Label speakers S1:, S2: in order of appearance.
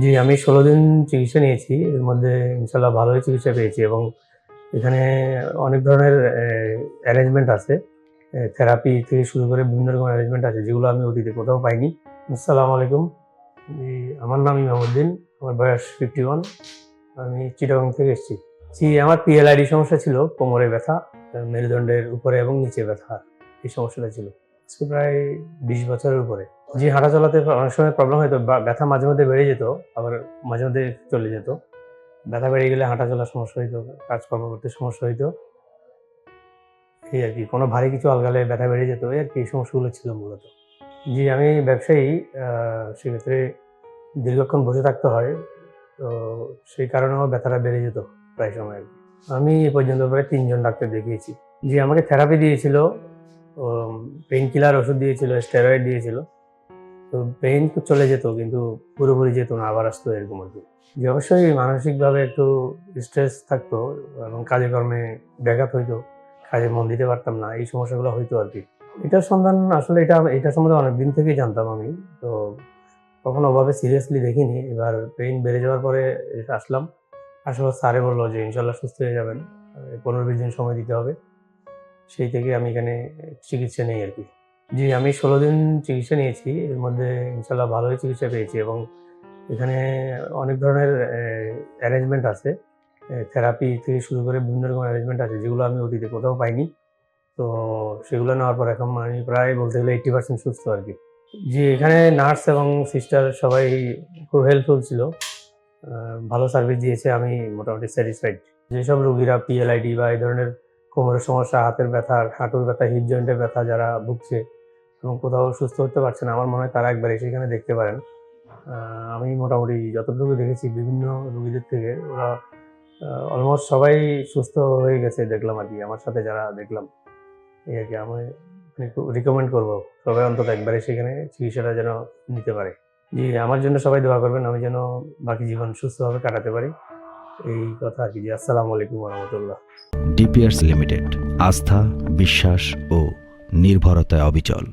S1: জি, আমি ষোলো দিন চিকিৎসা নিয়েছি। এর মধ্যে ইনশাল্লাহ ভালোই চিকিৎসা পেয়েছি এবং এখানে অনেক ধরনের অ্যারেঞ্জমেন্ট আছে। থেরাপি থেকে শুরু করে বিভিন্ন রকম অ্যারেঞ্জমেন্ট আছে, যেগুলো আমি অতীতে কোথাও পাইনি। আসসালামু আলাইকুম। আমার নাম ইমামুদ্দিন, আমার বয়স ফিফটি ওয়ান আমি চিটাগং থেকে এসেছি। জি, আমার পিএলআইডি সমস্যা ছিল, কোমরে ব্যথা, মেরুদণ্ডের উপরে এবং নিচে ব্যথা, এই সমস্যাটা ছিল। আজকে প্রায় বিশ বছরের উপরে। জি হাঁটা চলাতে অনেক সময় প্রবলেম হতো ব্যথা মাঝে মধ্যে বেড়ে যেত, আবার মাঝে মধ্যে চলে যেত। ব্যথা বেড়ে গেলে হাঁটা চলার সমস্যা হইতো, কাজকর্ম করতে সমস্যা হইতো। এই আর কি, কোনো ভারী কিছু আলগালে ব্যথা বেড়ে যেত, এই আর কি এই সমস্যাগুলো ছিল মূলত। জি আমি ব্যবসায়ী সেক্ষেত্রে দীর্ঘক্ষণ বসে থাকতে হয়, তো সেই কারণেও ব্যথাটা বেড়ে যেত প্রায় সময় আমি এ পর্যন্ত প্রায় তিনজন ডাক্তার দেখিয়েছি। যে আমাকে থেরাপি দিয়েছিল পেইন কিলার ওষুধ দিয়েছিল স্টেরয়েড দিয়েছিল। তো পেইন তো চলে যেত, কিন্তু পুরোপুরি যেত না, আবার আসতো এরকম আর কি। যে অবশ্যই মানসিকভাবে একটু স্ট্রেস থাকতো এবং কাজে কর্মে ব্যাঘাত হইতো, কাজে মন দিতে পারতাম না, এই সমস্যাগুলো হইতো আর কি। এটার সন্ধান আসলে এটা এটা সম্বন্ধে অনেক দিন থেকেই জানতাম আমি। তো কখনো ওভাবে সিরিয়াসলি দেখিনি, এবার পেইন বেড়ে যাওয়ার পরে আসলাম। আসলে স্যারে বলল যে ইনশাল্লাহ সুস্থ হয়ে যাবেন, পনেরো বিশ দিন সময় দিতে হবে। সেই থেকে আমি এখানে চিকিৎসা নেই আর কি। জি, আমি ষোলো দিন চিকিৎসা নিয়েছি, এর মধ্যে ইনশাল্লাহ ভালোই চিকিৎসা পেয়েছি এবং এখানে অনেক ধরনের অ্যারেঞ্জমেন্ট আছে। থেরাপি থেকে শুরু করে বিভিন্ন রকম অ্যারেঞ্জমেন্ট আছে, যেগুলো আমি অতীতে কোথাও পাইনি। তো সেগুলো নেওয়ার পর এখন আমি প্রায় বলতে গেলে এইট্টি পার্সেন্ট সুস্থ আর কি। জি, এখানে নার্স এবং সিস্টার সবাই খুব হেল্পফুল ছিল। ভালো সার্ভিস দিয়েছে, আমি মোটামুটি স্যাটিসফাইড যেসব রোগীরা পিএলআইডি বা এই ধরনের কোমরের সমস্যা, হাতের ব্যথা, হাঁটুর ব্যথা হিপ জয়েন্টের ব্যথা যারা ভুগছে এবং কোথাও সুস্থ হতে পারছে না, আমার মনে হয় তারা একবার এসে এখানে দেখতে পারেন। আমি মোটামুটি যতটুকু দেখেছি বিভিন্ন রুগীদের থেকে, ওরা অলমোস্ট সবাই সুস্থ হয়ে গেছে দেখলাম আর কি, আমার সাথে যারা দেখলাম। এই আর কি, আমি রিকমেন্ড করব সবাই অন্তত একবারে সেখানে চিকিৎসাটা যেন নিতে পারে। জি, আমার জন্য সবাই দোয়া করবেন, আমি যেন বাকি জীবন সুস্থভাবে কাটাতে পারি। এই কথা আর কি। আসসালামু আলাইকুম রহমতুল্লাহ
S2: ডিপিআরস লিমিটেড আস্থা বিশ্বাস ও নির্ভরতায় অবিচল।